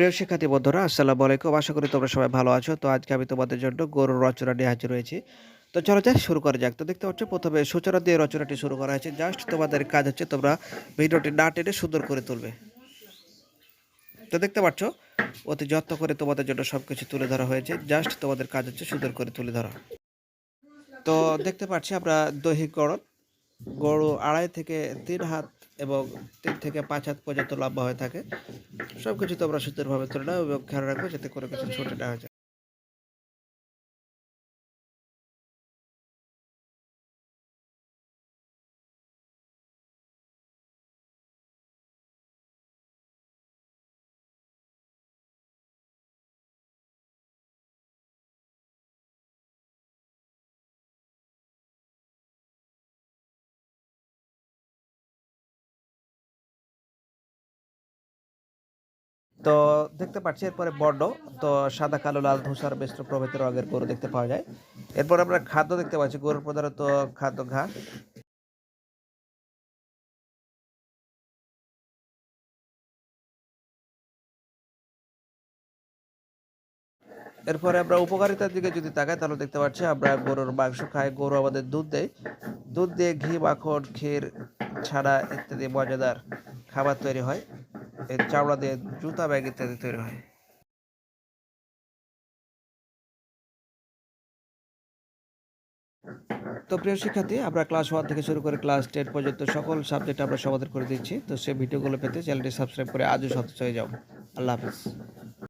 প্রিয় শিক্ষার্থী বন্ধুরা, আসসালামু আলাইকুম। আশা করি তোমরা সবাই ভালো আছো। তো আজকে আমি তোমাদের জন্য গরুর রচনা নিয়ে হাজির হয়েছি। তো চলো যাক শুরু করা যাক। তো দেখতে পাচ্ছ, প্রথমে সূচনা দিয়ে রচনাটি শুরু করা হয়েছে। জাস্ট তোমাদের কাজ হচ্ছে তোমরা ভিডিওটি না টেনে সুন্দর করে তুলবে। তো দেখতে পাচ্ছ, অতি যত্ন করে তোমাদের জন্য সব কিছু তুলে ধরা হয়েছে। জাস্ট তোমাদের কাজ হচ্ছে সুন্দর করে তুলে ধরা। তো দেখতে পাচ্ছি আমরা দৈহিক গড়ন। গরু আড়াই থেকে তিন হাত এবং তিন থেকে পাঁচ হাত পর্যন্ত লম্বা হয়ে থাকে। সব কিছু তোমরা সুন্দরভাবে তুলে নাও এবং খেয়াল রাখবে যাতে কোনো কিছু ছুটে না হয়ে তো দেখতে পাচ্ছি এরপরে বর্ণ, তো সাদা, কালো, লাল, ধূসর মিশ্র প্রভৃতি রঙের গরু দেখতে পাওয়া যায়। এরপর আমরা খাদ্য দেখতে পাচ্ছি, গরুর প্রধানত খাদ্য ঘাস এরপরে আমরা উপকারিতার দিকে যদি তাকাই, তাহলে দেখতে পাচ্ছি আমরা গরুর মাংস খাই, গরু আমাদের দুধ দেয়। দুধ দিয়ে ঘি, মাখন, ক্ষীর ছাড়া ইত্যাদি মজাদার খাবার তৈরি হয়। এর চামড়া দিয়ে জুতা ব্যাগ ইত্যাদি তৈরি হয়। তো প্রিয় শিক্ষার্থী, আমরা ক্লাস ওয়ান থেকে শুরু করে ক্লাস টেন পর্যন্ত সকল সাবজেক্ট আমরা সমাধান করে দিচ্ছি। তো সেই ভিডিওগুলো পেতে চ্যানেলটি সাবস্ক্রাইব করে আজও সদস্য হয়ে যাও। আল্লাহ হাফিজ।